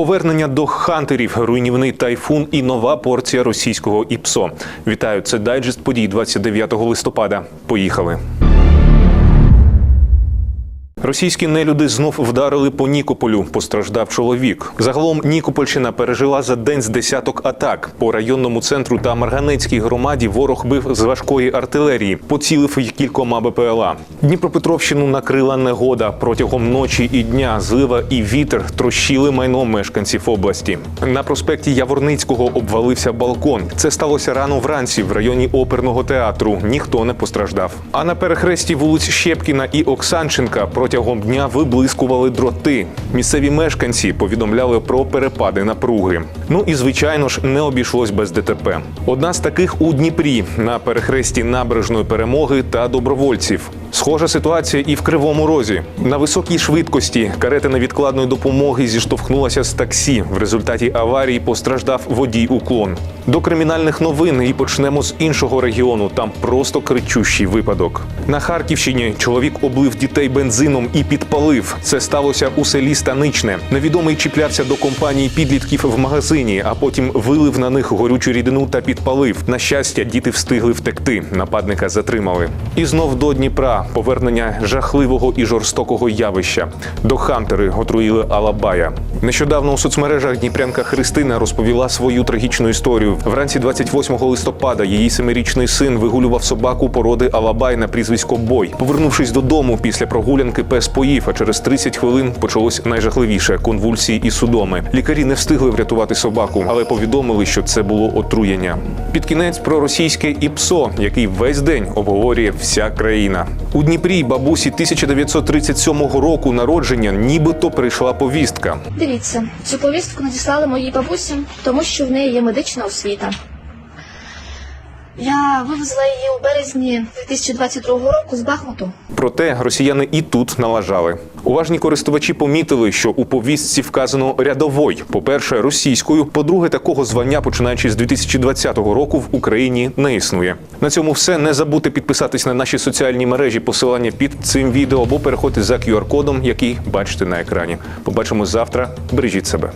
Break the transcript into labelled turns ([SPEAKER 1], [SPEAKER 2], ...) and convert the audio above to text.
[SPEAKER 1] Повернення до хантерів, руйнівний тайфун і нова порція російського ІПСО. Вітаю, це дайджест подій 29 листопада. Поїхали. Російські нелюди знов вдарили по Нікополю. Постраждав чоловік. Загалом Нікопольщина пережила за день з десяток атак. По районному центру та Марганецькій громаді ворог бив з важкої артилерії, поцілив й кількома БПЛА. Дніпропетровщину накрила негода протягом ночі і дня. Злива і вітер трощили майно мешканців області. На проспекті Яворницького обвалився балкон. Це сталося рано вранці в районі оперного театру. Ніхто не постраждав. А на перехресті вулиць Щепкіна і Оксанченка протягом дня виблискували дроти. Місцеві мешканці повідомляли про перепади напруги. Ну і звичайно ж не обійшлось без ДТП. Одна з таких у Дніпрі на перехресті набережної перемоги та добровольців. Схожа ситуація і в Кривому Розі. На високій швидкості карета невідкладної допомоги зіштовхнулася з таксі. В результаті аварії постраждав водій уклон. До кримінальних новин і почнемо з іншого регіону. Там просто кричущий випадок. На Харківщині чоловік облив дітей бензином і підпалив. Це сталося у селі Станичне. Невідомий чіплявся до компанії підлітків в магазині, а потім вилив на них горючу рідину та підпалив. На щастя, діти встигли втекти. Нападника затримали. І знов до Дніпра повернення жахливого і жорстокого явища. До Хантери отруїли Алабая. Нещодавно у соцмережах Дніпрянка Христина розповіла свою трагічну історію. Вранці 28 листопада її семирічний син вигулював собаку породи Алабай на прізвисько Бой. Повернувшись додому після прогулянки, пес поїв, а через 30 хвилин почалось найжахливіше конвульсії і судоми. Лікарі не встигли врятувати собаку, але повідомили, що це було отруєння. Під кінець про російське ІПСО, який весь день обговорює вся країна. У Дніпрі бабусі 1937 року народження, нібито прийшла повістка.
[SPEAKER 2] Дивіться, цю повістку надіслали моїй бабусі, тому що в неї є медична освіта. Я вивезла її у березні 2022 року з Бахмуту.
[SPEAKER 1] Проте росіяни і тут налажали. Уважні користувачі помітили, що у повістці вказано рядовой. По-перше, російською. По-друге, такого звання, починаючи з 2020 року, в Україні не існує. На цьому все. Не забудьте підписатись на наші соціальні мережі. Посилання під цим відео або переходьте за QR-кодом, який бачите на екрані. Побачимось завтра. Бережіть себе.